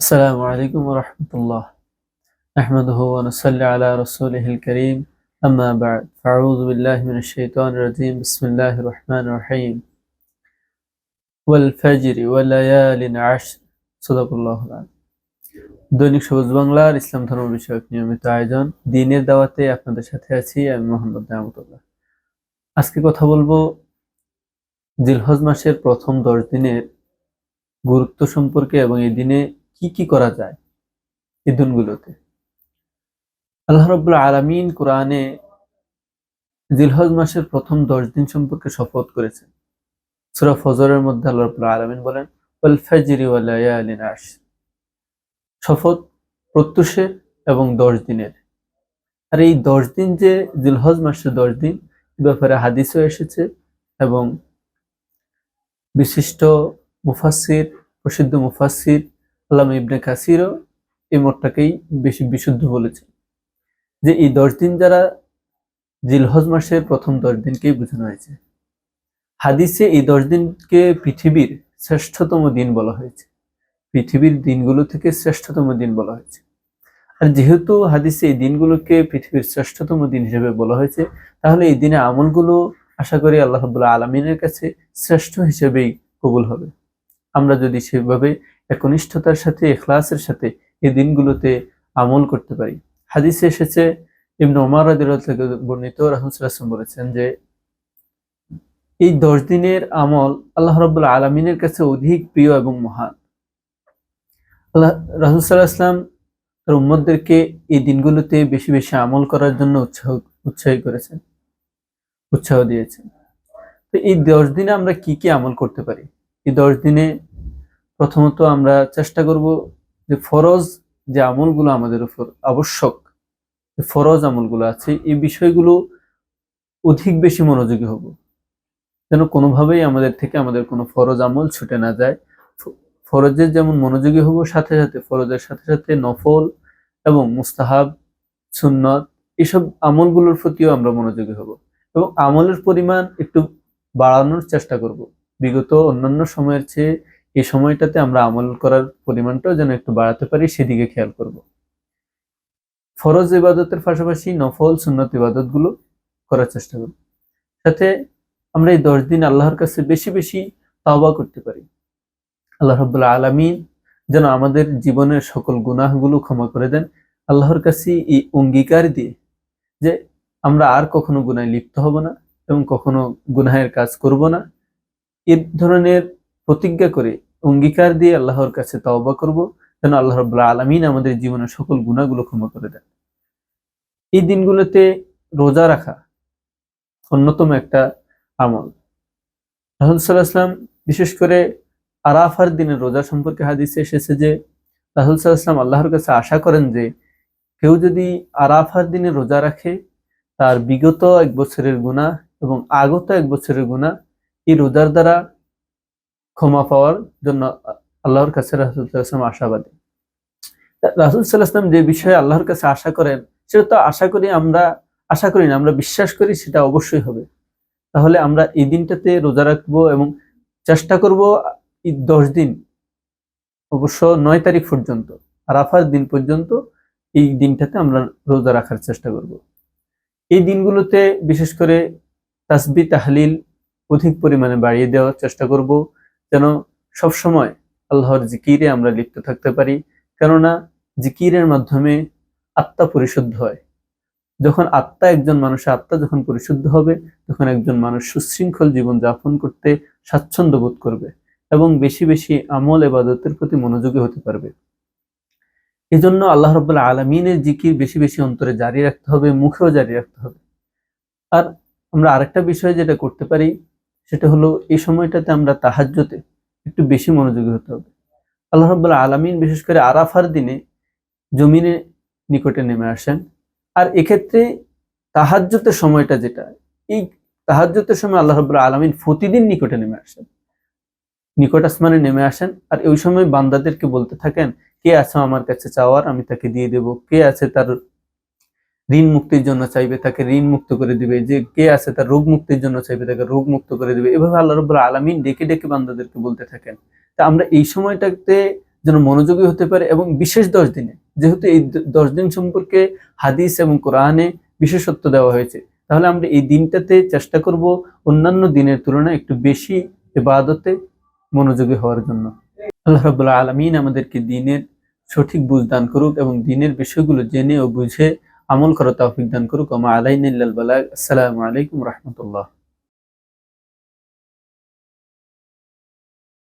السلام عليكم ورحمة الله نحمده ونصلي على رسوله الكريم أما بعد فأعوذ بالله من الشيطان الرجيم بسم الله الرحمن الرحيم والفجر وليال عشر صدق الله العظيم দৈনিক সবুজ বাংলার ইসলাম ধর্ম বিষয়ক নিয়মিত আয়োজন দিনের দাওয়াতে আপনাদের সাথে আছি আমি মোহাম্মদ নামতুল্লাহ আজকে কথা বলবো জিলহজ মাসের প্রথম দশ দিনের গুরুত্ব সম্পর্কে এবং এই দিনে কি কি করা যায় এই দিনগুলোতে? আল্লাহ রব্বুল আলমিন কোরআনে জিলহজ মাসের প্রথম দশ দিন সম্পর্কে শপথ করেছেন। সুরা ফজরের মধ্যে আল্লাহ রব্বুল আলমিন বলেন শপথ প্রত্যুষের এবং দশ দিনের। আর এই দশ দিন যে জিলহজ মাসের দশ দিন ব্যাপারে হাদিসও এসেছে এবং বিশিষ্ট মুফাসির প্রসিদ্ধ মুফাসির আল্লাহ ইবনে কাসিরও এই মতটাকেই বেশি বিশুদ্ধ বলেছে যে এই দশ দিন যারা জিলহজ মাসের প্রথম দশ দিনকেই বোঝানো হয়েছে, হাদিসে এই দশ দিনকে পৃথিবীর শ্রেষ্ঠতম দিন বলা হয়েছে। পৃথিবীর দিনগুলো থেকে শ্রেষ্ঠতম দিন বলা হয়েছে। আর যেহেতু হাদিসে এই দিনগুলোকে পৃথিবীর শ্রেষ্ঠতম দিন হিসেবে বলা হয়েছে, তাহলে এই দিনে আমলগুলো আশা করি আল্লাহ আলমিনের কাছে শ্রেষ্ঠ হিসেবেই কবুল হবে। আমরা যদি সেভাবে একনিষ্ঠতার সাথে, এখলাসের সাথে এই দিনগুলোতে আমল করতে পারি। হাদিসে এসেছে, ইবন ওমর থেকে বর্ণিত রাহুসাল্লাম বলেছেন যে, এই দশ দিনের আমল আল্লাহ রব্বুল্লাহ আলমিনের কাছে অধিক প্রিয় এবং মহান। আল্লাহ রাহুসাল্লাহ ইসলাম তার উম্মদদেরকে এই দিনগুলোতে বেশি বেশি আমল করার জন্য উৎসাহ, উৎসাহী করেছেন, উৎসাহ দিয়েছেন। তো এই দশ দিনে আমরা কি কি আমল করতে পারি? এই দশ দিনে প্রথমত আমরা চেষ্টা করব যে ফরজ যে আমলগুলো আমাদের উপর আবশ্যক, যে ফরজ আমলগুলো আছে, এই বিষয়গুলো অধিক বেশি মনোযোগী হব। যেন কোনোভাবেই আমাদের থেকে আমাদের কোনো ফরজ আমল ছুটে না যায়। ফরজের যেমন মনোযোগী হব, সাথে সাথে ফরজের সাথে সাথে নফল এবং মুস্তাহাব, সুন্নত, এসব আমলগুলোর প্রতিও আমরা মনোযোগী হব এবং আমলের পরিমাণ একটু বাড়ানোর চেষ্টা করব। বিগত অন্যান্য সময়ের চেয়ে এই সময়টাতে আমরা আমল করার পরিমাণটাও যেন একটু বাড়াতে পারি, সেদিকে খেয়াল করব। ফরজ ইবাদতের পাশাপাশি নফল, সুন্নত ইবাদতগুলো করার চেষ্টা করব। সাথে আমরা এই দশ দিন আল্লাহর কাছে বেশি বেশি তাওবা করতে পারি। আল্লাহ রব্বুল্লাহ আলমিন যেন আমাদের জীবনের সকল গুনাহগুলো ক্ষমা করে দেন। আল্লাহর কাছে এই অঙ্গীকার দিয়ে যে আমরা আর কখনো গুনায় লিপ্ত হব না এবং কখনো গুনাহের কাজ করব না। এ ধরনের প্রতিজ্ঞা করে অঙ্গীকার দিয়ে আল্লাহর কাছে তওবা করব, যেন আল্লাহ রব্লা আলমিন আমাদের জীবনের সকল গুণাগুলো ক্ষমা করে দেন। এই দিনগুলোতে রোজা রাখা অন্যতম একটা আমল। রাহুল সাল্লাহাম বিশেষ করে আরাফার দিনের রোজা সম্পর্কে হাদিসে এসেছে যে রাহুল সাল্লাহাম আল্লাহর কাছে আশা করেন যে, কেউ যদি আরাফার দিনে রোজা রাখে, তার বিগত এক বছরের গুণা এবং আগত এক বছরের গুণা এই রোজার দ্বারা ক্ষমা পাওয়ার জন্য আল্লাহর কাছে রাসুলাম আশাবাদী। রাসুল সাল্লাহাম যে বিষয়ে আল্লাহর কাছে আশা করেন, সেটা তো আশা করি আমরা, আশা করি না, আমরা বিশ্বাস করি সেটা অবশ্যই হবে। তাহলে আমরা এই দিনটাতে রোজা রাখব এবং চেষ্টা করব এই দশ দিন, অবশ্য নয় তারিখ পর্যন্ত, আরাফার দিন পর্যন্ত এই দিনটাতে আমরা রোজা রাখার চেষ্টা করব। এই দিনগুলোতে বিশেষ করে তাসবি, তাহলিল অধিক পরিমাণে বাড়িয়ে দেওয়ার চেষ্টা করব। যেন সবসময় আল্লাহর জিকিরে আমরা লিপ্ত থাকতে পারি, কেননা জিকিরের মাধ্যমে আত্মা পরিশুদ্ধ হয়। যখন আত্মা একজন মানুষের আত্মা যখন পরিশুদ্ধ হবে, তখন একজন মানুষ সুশৃঙ্খল জীবন যাপন করতে স্বাচ্ছন্দ্য বোধ করবে এবং বেশি বেশি আমল এবাদতের প্রতি মনোযোগী হতে পারবে। এজন্য আল্লাহ রবাল্লাহ আলমিনের জিকির বেশি বেশি অন্তরে জারি রাখতে হবে, মুখেও জারি রাখতে হবে। আর আমরা আরেকটা বিষয় যেটা করতে পারি, সেটা হলো এই সময়টাতে আমরা তাহাজ্যতে একটু বেশি মনোযোগী হতে হবে। আল্লাহ রব্বুল্লাহ আলমিন বিশেষ করে আরাফার দিনে জমিনে নিকটে নেমে আসেন। আর এক্ষেত্রে তাহাজ্যতের সময়টা যেটা, এই তাহাজ্যতের সময় আল্লাহ রব্বুল্লাহ আলমিন প্রতিদিন নিকটে নেমে আসেন। নিকট আসমানে নেমে আসেন আর ওই সময় বান্দাদেরকে বলতে থাকেন, কে আছে আমার কাছে চাওয়ার? আমি তাকে দিয়ে দেব। কে আছে তার ঋণ মুক্তির জন্য চাইবে, তাকে ঋণ মুক্ত করে দিবে। যে কে আছে তার রোগ মুক্তির জন্য চাইবে, তাকে রোগ মুক্ত করে দিবে। এভাবে আল্লাহ রব্বুল আলমিন ডেকে ডেকে বান্দাদেরকে বলতে থাকেন। তা আমরা এই সময়টাতে যেন মনোযোগী হতে পারে এবং বিশেষ দশ দিনে, যেহেতু এই দশ দিন সম্পর্কে হাদিস এবং কোরআনে বিশেষত্ব দেওয়া হয়েছে, তাহলে আমরা এই দিনটাতে চেষ্টা করব অন্যান্য দিনের তুলনায় একটু বেশি ইবাদতে মনোযোগী হওয়ার জন্য। আল্লাহ রাব্বুল আলামিন আমাদেরকে দিনের সঠিক বুঝ দান করুক এবং দিনের বিষয়গুলো জেনে ও বুঝে আমল করা তৌফিক দান করুক আমা আলাইনা ইল্লাল বালাগ আসসালামু আলাইকুম রহমতুল্লাহ